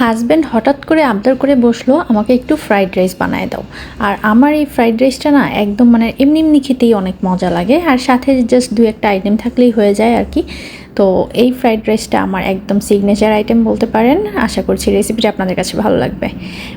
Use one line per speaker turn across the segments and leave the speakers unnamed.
Husband হঠাৎ করে আবদার করে বসল, আমাকে একটু ফ্রাইড রাইস বানায় দাও। আর আমার এই ফ্রাইড রাইসটা না একদম মানে এমনি এমনি খেতেই অনেক মজা লাগে। আর সাথে জাস্ট দু একটা আইটেম থাকলেই হয়ে যায় আর কি। তো এই ফ্রাইড রাইসটা আমার একদম সিগনেচার আইটেম বলতে পারেন। আশা করছি রেসিপিটা আপনাদের কাছে ভালো লাগবে।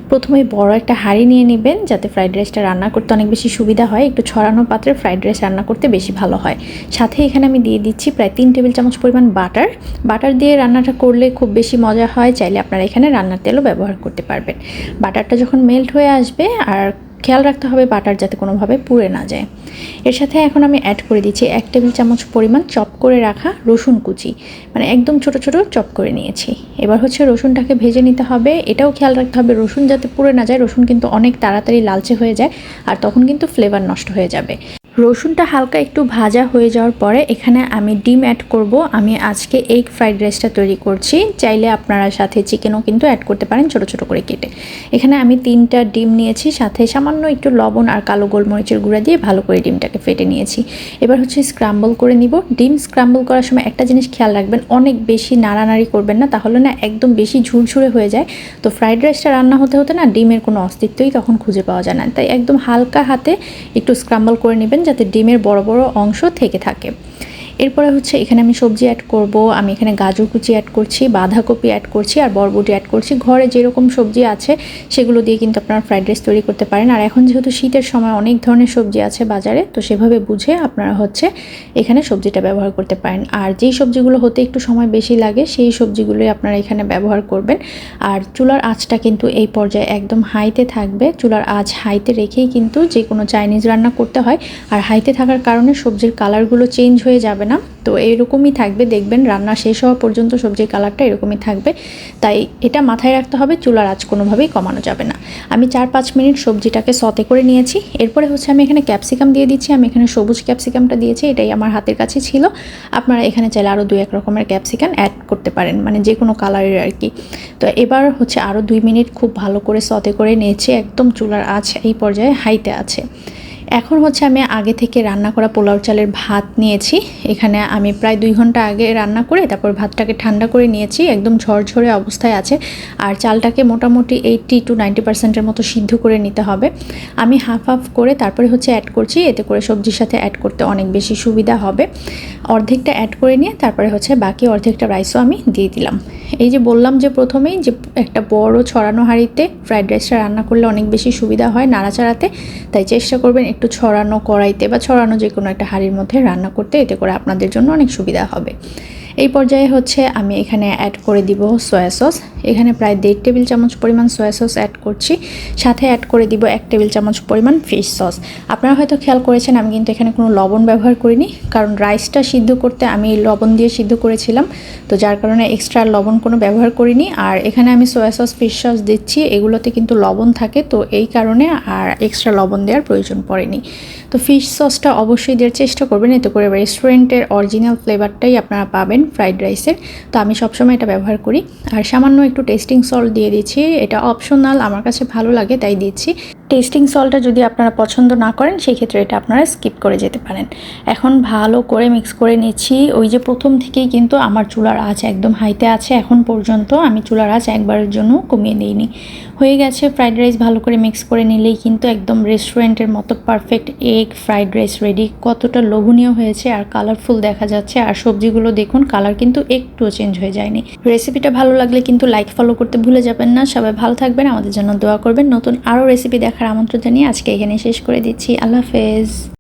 প্রথমে বড় একটা হাঁড়ি নিয়ে নেবেন, যাতে ফ্রাইড রাইসটা রান্না করতে অনেক বেশি সুবিধা হয়। একটু ছড়ানো পাত্রে ফ্রাইড রাইস রান্না করতে বেশি ভালো হয়। সাথে এখানে আমি দিয়ে দিচ্ছি প্রায় তিন টেবিল চামচ পরিমাণ বাটার বাটার দিয়ে রান্নাটা করলে খুব বেশি মজা হয়, চাইলে আপনারা এখানে রান্নার তেলও ব্যবহার করতে পারবেন। বাটারটা যখন মেল্ট হয়ে আসবে, আর খেয়াল রাখতে হবে বাটার যাতে কোনোভাবে পুড়ে না যায়। এর সাথে এখন আমি অ্যাড করে দিচ্ছি এক টেবিল চামচ পরিমাণ চপ করে রাখা রসুন কুচি। মানে একদম ছোট ছোট চপ করে নিয়েছি। এবার হচ্ছে রসুনটাকে ভেজে নিতে হবে। এটাও খেয়াল রাখতে হবে রসুন যাতে পুড়ে না যায়, রসুন কিন্তু অনেক তাড়াতাড়ি লালচে হয়ে যায় আর তখন কিন্তু ফ্লেভার নষ্ট হয়ে যাবে। রসুনটা হালকা একটু ভাজা হয়ে যাওয়ার পরে এখানে আমি ডিম অ্যাড করব। আমি আজকে এগ ফ্রাইড রাইসটা তৈরি করছি। চাইলে আপনারা সাথে চিকেনও কিন্তু অ্যাড করতে পারেন ছোট ছোট করে কেটে। এখানে আমি তিনটা ডিম নিয়েছি, সাথে সামান্য একটু লবণ আর কালো গোলমরিচের গুঁড়া দিয়ে ভালো করে ডিমটাকে ফেটে নিয়েছি। এবার হচ্ছে স্ক্রাম্বল করে নিব। ডিম স্ক্রাম্বল করার সময় একটা জিনিস খেয়াল রাখবেন, অনেক বেশি নাড়ানাড়ি করবেন না, তাহলে না একদম বেশি ঝুরঝুরে হয়ে যায়। তো ফ্রাইড রাইসটা রান্না হতে হতে না ডিমের কোনো অস্তিত্বই তখন খুঁজে পাওয়া যায় না। তাই একদম হালকা হাতে একটু স্ক্রাম্বল করে নেবেন যাতে ডিমের বড় বড় অংশ থেকে থাকে। এরপরে হচ্ছে এখানে আমি সবজি অ্যাড করব, আমি এখানে গাজর কুচি অ্যাড করছি, বাঁধাকপি অ্যাড করছি, আর বরবটি অ্যাড করছি। ঘরে যেরকম সবজি আছে, সেগুলো দিয়ে কিন্তু আপনারা ফ্রাইড রাইস তৈরি করতে পারেন। আর এখন যেহেতু শীতের সময় অনেক ধরনের সবজি আছে বাজারে, তো সেভাবে বুঝে আপনারা হচ্ছে এখানে সবজিটা ব্যবহার করতে পারেন। আর যেই সবজিগুলো হতে একটু সময় বেশি লাগে, সেই সবজিগুলোই আপনারা এখানে ব্যবহার করবেন। আর চুলার আঁচটা কিন্তু এই পর্যায়ে একদম হাইতে থাকবে। চুলার আঁচ হাইতে রেখেই কিন্তু যে কোনো চাইনিজ রান্না করতে হয়। আর হাইতে থাকার কারণে সবজির কালারগুলো চেঞ্জ হয়ে যাবে না? তো এরকমই থাকবে, দেখবেন রান্না শেষ হওয়া পর্যন্ত সবজির কালারটা এরকমই থাকবে। তাই এটা মাথায় রাখতে হবে, চুলার আঁচ কোনোভাবেই কমানো যাবে না। আমি চার পাঁচ মিনিট সবজিটাকে সতে করে নিয়েছি। এরপরে হচ্ছে আমি এখানে ক্যাপসিকাম দিয়ে দিচ্ছি। আমি এখানে সবুজ ক্যাপসিকামটা দিয়েছি, এটাই আমার হাতের কাছে ছিল। আপনারা এখানে চাইলে আরও দুই এক রকমের ক্যাপসিকাম অ্যাড করতে পারেন মানে যে কোনো কালারের আর কি। তো এবার হচ্ছে আরও দুই মিনিট খুব ভালো করে সতে করে নিয়েছি। একদম চুলার আঁচ এই পর্যায়ে হাইতে আছে। এখন হচ্ছে আমি আগে থেকে রান্না করা পোলাও চালের ভাত নিয়েছি। এখানে আমি প্রায় দুই ঘণ্টা আগে রান্না করে তারপর ভাতটাকে ঠান্ডা করে নিয়েছি। একদম ঝরঝরে অবস্থায় আছে। আর চালটাকে মোটামুটি এইটটি টু নাইনটি পার্সেন্টের মতো সিদ্ধ করে নিতে হবে। আমি হাফ হাফ করে তারপরে হচ্ছে অ্যাড করছি। এতে করে সবজির সাথে অ্যাড করতে অনেক বেশি সুবিধা হবে। অর্ধেকটা অ্যাড করে নিয়ে তারপরে হচ্ছে বাকি অর্ধেকটা রাইসও আমি দিয়ে দিলাম। এই যে বললাম যে প্রথমেই যে একটা বড় ছড়ানো হাঁড়িতে ফ্রাইড রাইসটা রান্না করলে অনেক বেশি সুবিধা হয় নাড়াচাড়াতে। তাই চেষ্টা করবেন একটু ছড়ানো কড়াইতে বা ছড়ানো যে কোনো একটা হাঁড়ির মধ্যে রান্না করতে এতে করে আপনাদের জন্য অনেক সুবিধা হবে। এই পর্যায়ে হচ্ছে আমি এখানে অ্যাড করে দিব সয়া সস এখানে প্রায় দেড় টেবিল চামচ পরিমাণ সয়া সস অ্যাড করছি। সাথে অ্যাড করে দিব এক টেবিল চামচ পরিমাণ ফিশ সস আপনারা হয়তো খেয়াল করেছেন, আমি কিন্তু এখানে কোনো লবণ ব্যবহার করিনি। কারণ রাইসটা সিদ্ধ করতে আমি লবণ দিয়ে সিদ্ধ করেছিলাম। তো যার কারণে এক্সট্রা লবণ কোনো ব্যবহার করিনি। আর এখানে আমি সয়া সস ফিশ সস দিচ্ছি। এগুলোতে কিন্তু লবণ থাকে। তো এই কারণে আর এক্সট্রা লবণ দেওয়ার প্রয়োজন পড়েনি। তো ফিশ সসটা অবশ্যই দেওয়ার চেষ্টা করবেন। এতে করে রেস্টুরেন্টের অরিজিনাল ফ্লেভারটাই আপনারা পাবেন। ফ্রাইড রাইসের তো আমি সবসময় এটা ব্যবহার করি। আর সামান্য একটু টেস্টিং সল্ট দিয়ে দিচ্ছি। এটা অপশনাল আমার কাছে ভালো লাগে, তাই দিচ্ছি। টেস্টিং সল্টটা যদি আপনারা পছন্দ না করেন সেই ক্ষেত্রে এটা আপনারা স্কিপ করে যেতে পারেন। এখন ভালো করে মিক্স করে নিচ্ছি। ওই যে প্রথম থেকেই কিন্তু আমার চুলার আঁচ একদম হাইতে আছে। এখন পর্যন্ত আমি চুলার আঁচ একবারের জন্য কমিয়ে দিইনি। হয়ে গেছে ফ্রাইড রাইস ভালো করে মিক্স করে নিলেই কিন্তু একদম রেস্টুরেন্টের মতো perfect egg fried rice ready কতটা লোভনীয় হয়েছে আর কালারফুল দেখা যাচ্ছে। আর সবজিগুলো দেখুন কালার কিন্তু একটুও চেঞ্জ হয়ে যায়নি। রেসিপিটা ভালো লাগলে কিন্তু লাইক ফলো করতে ভুলে যাবেন না। সবাই ভালো থাকবেন, আমাদের জন্য দোয়া করবেন। নতুন আরও রেসিপি দেখার আমন্ত্রণ জানিয়ে আজকে এখানে শেষ করে দিচ্ছি। আল্লাহ হাফেজ।